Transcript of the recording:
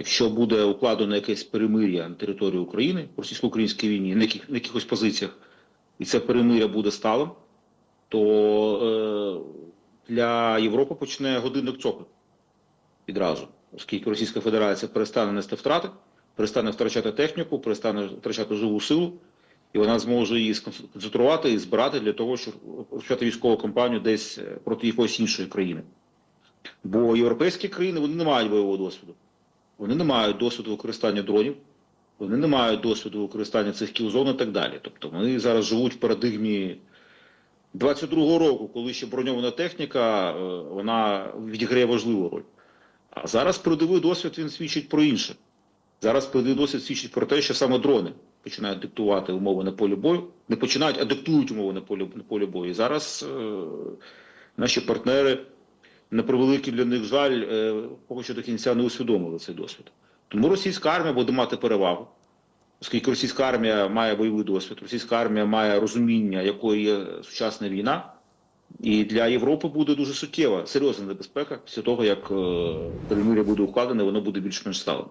Якщо буде укладено якесь перемир'я на території України в російсько-українській війні на, яких, на якихось позиціях, і це перемир'я буде сталим, то е, для Європи почне годинник цокати відразу, оскільки Російська Федерація перестане нести втрати, перестане втрачати техніку, перестане втрачати живу силу, і вона зможе її сконцентрувати і збирати для того, щоб розпочати військову кампанію десь е, проти якоїсь іншої країни. Бо європейські країни вони не мають бойового досвіду. Вони не мають досвіду використання дронів, вони не мають досвіду використання цих кілзон і так далі. Тобто вони зараз живуть в парадигмі 22-го року, коли ще броньована техніка, е, вона відіграє важливу роль. А зараз передовий досвід він свідчить про інше. Зараз передовий досвід свідчить про те, що саме дрони починають диктувати умови на полі бою, не починають, а диктують умови на полі, на полі бою. І зараз е, наші партнери, на превеликий для них жаль, е, поки що до кінця не усвідомили цей досвід. Тому російська армія буде мати перевагу, оскільки російська армія має бойовий досвід, російська армія має розуміння, якою є сучасна війна. І для Європи буде дуже суттєва, серйозна небезпека після того, як е, перемир'я буде укладене, воно буде більш-менш сталим.